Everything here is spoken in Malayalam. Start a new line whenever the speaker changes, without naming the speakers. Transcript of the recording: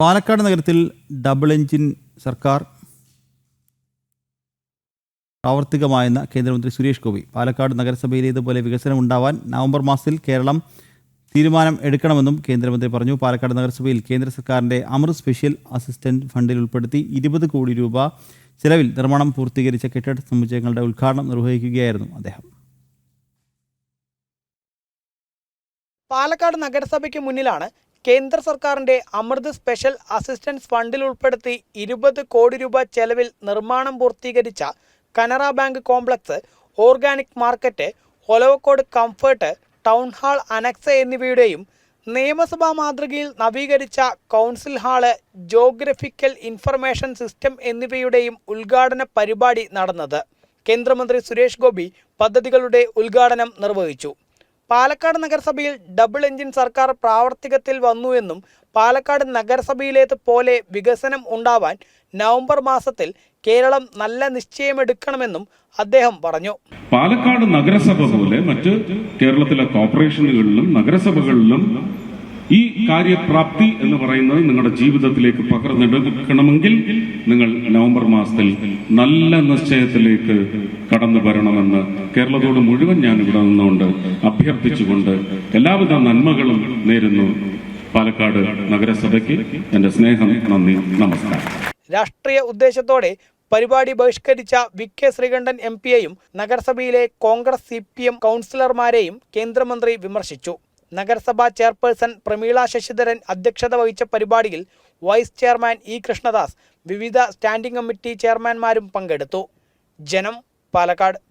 പാലക്കാട് നഗരത്തിൽ ഡബിൾ എഞ്ചിൻ സർക്കാർ പ്രാവർത്തികമായെന്ന കേന്ദ്രമന്ത്രി സുരേഷ് ഗോപി. പാലക്കാട് നഗരസഭയിലേതുപോലെ വികസനം ഉണ്ടാവാൻ നവംബർ മാസത്തിൽ കേരളം തീരുമാനം എടുക്കണമെന്നും കേന്ദ്രമന്ത്രി പറഞ്ഞു. പാലക്കാട് നഗരസഭയിൽ കേന്ദ്ര സർക്കാരിന്റെ അമൃത് സ്പെഷ്യൽ അസിസ്റ്റന്റ് ഫണ്ടിൽ ഉൾപ്പെടുത്തി ഇരുപത് കോടി രൂപ ചെലവിൽ നിർമ്മാണം പൂർത്തീകരിച്ച കെട്ടിട സമുച്ചയങ്ങളുടെ ഉദ്ഘാടനം നിർവഹിക്കുകയായിരുന്നു അദ്ദേഹം.
പാലക്കാട് നഗരസഭയ്ക്ക് മുന്നിലാണ് കേന്ദ്ര സർക്കാരിന്റെ അമൃത് സ്പെഷ്യൽ അസിസ്റ്റൻസ് ഫണ്ടിൽ ഉൾപ്പെടുത്തി ഇരുപത് കോടി രൂപ ചെലവിൽ നിർമ്മാണം പൂർത്തീകരിച്ച Canara bank complex organic market Olavakkode comfort town hall annexe എന്നിവയുടെയും നിയമസഭാ മാതൃകയിൽ നവീകരിച്ച council hall geographical information system എന്നിവയുടെയും ഉദ്ഘാടന പരിപാടി നടന്നത്. കേന്ദ്രമന്ത്രി സുരേഷ് ഗോപി പദ്ധതികളുടെ ഉദ്ഘാടനം നിർവഹിച്ചു. പാലക്കാട് നഗരസഭയിൽ ഡബിൾ എഞ്ചിൻ സർക്കാർ പ്രാവർത്തികത്തിൽ വന്നുവെന്നും പാലക്കാട് നഗരസഭയിലേത് പോലെ വികസനം ഉണ്ടാവാൻ നവംബർ മാസത്തിൽ കേരളം നല്ല നിശ്ചയമെടുക്കണമെന്നും അദ്ദേഹം പറഞ്ഞു.
പാലക്കാട് നഗരസഭ പോലെ മറ്റ് കേരളത്തിലെ കോർപ്പറേഷനുകളിലും നഗരസഭകളിലും ഈ കാര്യപ്രാപ്തി എന്ന് പറയുന്നത് നിങ്ങളുടെ ജീവിതത്തിലേക്ക് പകർന്നെടുക്കണമെങ്കിൽ നിങ്ങൾ നവംബർ മാസത്തിൽ നല്ല നിശ്ചയത്തിലേക്ക് കടന്നു വരണമെന്ന് കേരളത്തോട് മുഴുവൻ ഞാൻ ഇവിടെ നിന്നുകൊണ്ട് അഭ്യർത്ഥിച്ചുകൊണ്ട് എല്ലാവിധ നന്മകളും നേരുന്നു. പാലക്കാട് നഗരസഭയ്ക്ക് എന്റെ സ്നേഹം നന്ദി നമസ്കാരം.
രാഷ്ട്രീയ ഉദ്ദേശത്തോടെ പരിപാടി ബഹിഷ്കരിച്ച വി കെ ശ്രീകണ്ഠൻ എം പിയെയും നഗരസഭയിലെ കോൺഗ്രസ് സി പി എം കൗൺസിലർമാരെയും കേന്ദ്രമന്ത്രി വിമർശിച്ചു. നഗരസഭാ ചെയർപേഴ്സൺ പ്രമീള ശശിധരൻ അധ്യക്ഷത വഹിച്ച പരിപാടിയിൽ വൈസ് ചെയർമാൻ ഇ കൃഷ്ണദാസ് വിവിധ സ്റ്റാൻഡിംഗ് കമ്മിറ്റി ചെയർമാൻമാരും പങ്കെടുത്തു. ജനം പാലക്കാട്.